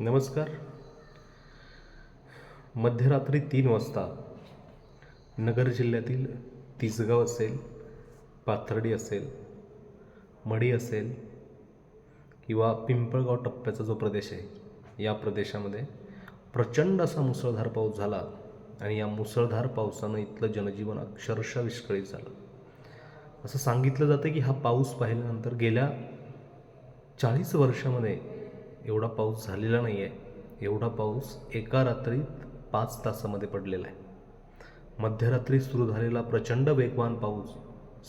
नमस्कार. मध्यरात्री तीन वाजता नगर जिल्ह्यातील तिसगाव असेल पाथर्डी असेल मढी असेल किंवा पिंपळगाव टप्प्याचा जो प्रदेश आहे या प्रदेशामध्ये प्रचंड असा मुसळधार पाऊस झाला आणि या मुसळधार पावसानं इथलं जनजीवन अक्षरशः विस्कळीत झालं. असं सांगितलं जातं की हा पाऊस पाहिल्यानंतर गेल्या चाळीस वर्षामध्ये एवढा पाऊस झालेला नाही आहे एवढा पाऊस एका रात्रीत पाच तासामध्ये पडलेला आहे. मध्यरात्री सुरू झालेला प्रचंड वेगवान पाऊस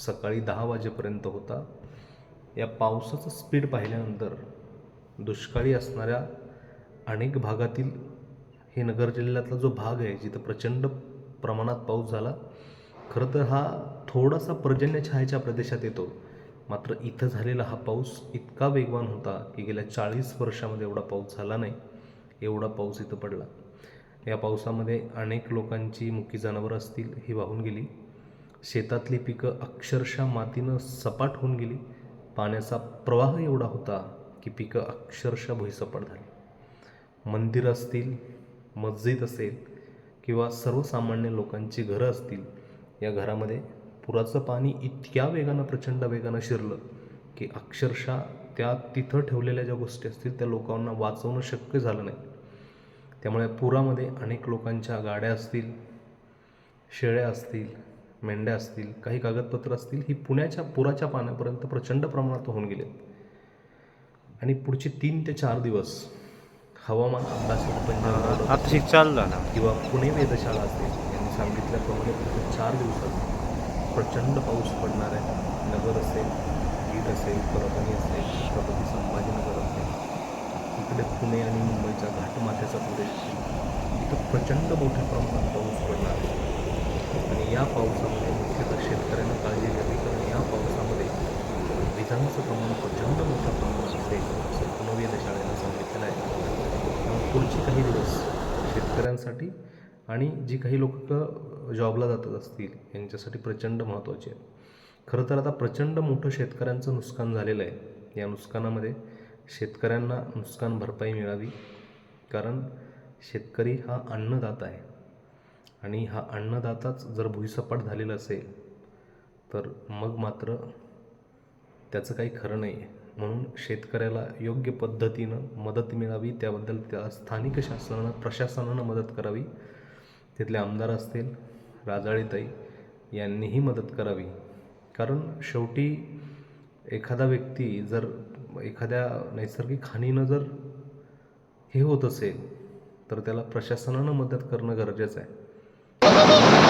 सकाळी दहा वाजेपर्यंत होता. या पावसाचं स्पीड पाहिल्यानंतर दुष्काळी असणाऱ्या अनेक भागातील हे नगर जिल्ह्यातला जो भाग आहे जिथं प्रचंड प्रमाणात पाऊस झाला खरं तर हा थोडासा पर्जन्य छायेच्या प्रदेशात येतो. मात्र इथं झालेला हा पाऊस इतका वेगवान होता की गेल्या चाळीस वर्षामध्ये एवढा पाऊस झाला नाही एवढा पाऊस इथं पडला. या पावसामध्ये अनेक लोकांची मुकी जनावरं असतील ही वाहून गेली. शेतातली पिकं अक्षरशः मातीनं सपाट होऊन गेली. पाण्याचा प्रवाह एवढा होता की पिकं अक्षरशः भुईसपाट झाली. मंदिरं असतील मस्जिद असेल किंवा सर्वसामान्य लोकांची घरं असतील या घरामध्ये पुराचं पाणी इतक्या वेगानं प्रचंड वेगानं शिरलं की अक्षरशः त्या तिथं ठेवलेल्या ज्या गोष्टी असतील त्या लोकांना वाचवणं शक्य झालं नाही त्यामुळे पुरामध्ये अनेक लोकांच्या गाड्या असतील शेळ्या असतील मेंढ्या असतील काही कागदपत्र असतील ही पुण्याच्या पुराच्या पाण्यापर्यंत प्रचंड प्रमाणात होऊन गेलेत आणि पुढचे तीन ते चार दिवस हवामान अंदाज पंजाब किंवा पुणे वेधशाळा असेल यांनी सांगितल्याप्रमाणे चार दिवसात प्रचंड पाऊस पडणार आहे. नगर असेल बीड असेल परभणी असेल छत्रपती संभाजीनगर असेल इकडे पुणे आणि मुंबईच्या घाटमाथ्याचा प्रदेश इथं प्रचंड मोठ्या प्रमाणात पाऊस पडणार आहे. आणि या पावसामध्ये मुख्यतः शेतकऱ्यांना काळजी घ्यावी कारण या पावसामध्ये विजांचं प्रमाण प्रचंड मोठ्या प्रमाणात असेल असं पुणे शाळेला सांगितलेलं आहे. त्यामुळे पुढचे काही दिवस शेतकऱ्यांसाठी आणि जी काही लोक जॉबला जात असतील यांच्यासाठी प्रचंड महत्त्वाची आहे. खरं तर आता प्रचंड मोठं शेतकऱ्यांचं नुकसान झालेलं आहे. या नुकसानामध्ये शेतकऱ्यांना नुकसान भरपाई मिळावी कारण शेतकरी हा अन्नदाता आहे. आणि हा अन्नदाताच जर भुईसपाट झालेला असेल तर मग मात्र त्याचं काही खरं नाही आहे. म्हणून शेतकऱ्याला योग्य पद्धतीनं मदत मिळावी त्याबद्दल त्या स्थानिक शासनानं प्रशासनानं मदत करावी तिथले आमदार असतील राजाळीताई यांनीही मदत करावी. कारण शेवटी एखादा व्यक्ती जर एखाद्या नैसर्गिक हानीनं जर हे होत असेल तर त्याला प्रशासनानं मदत करणं गरजेचं आहे.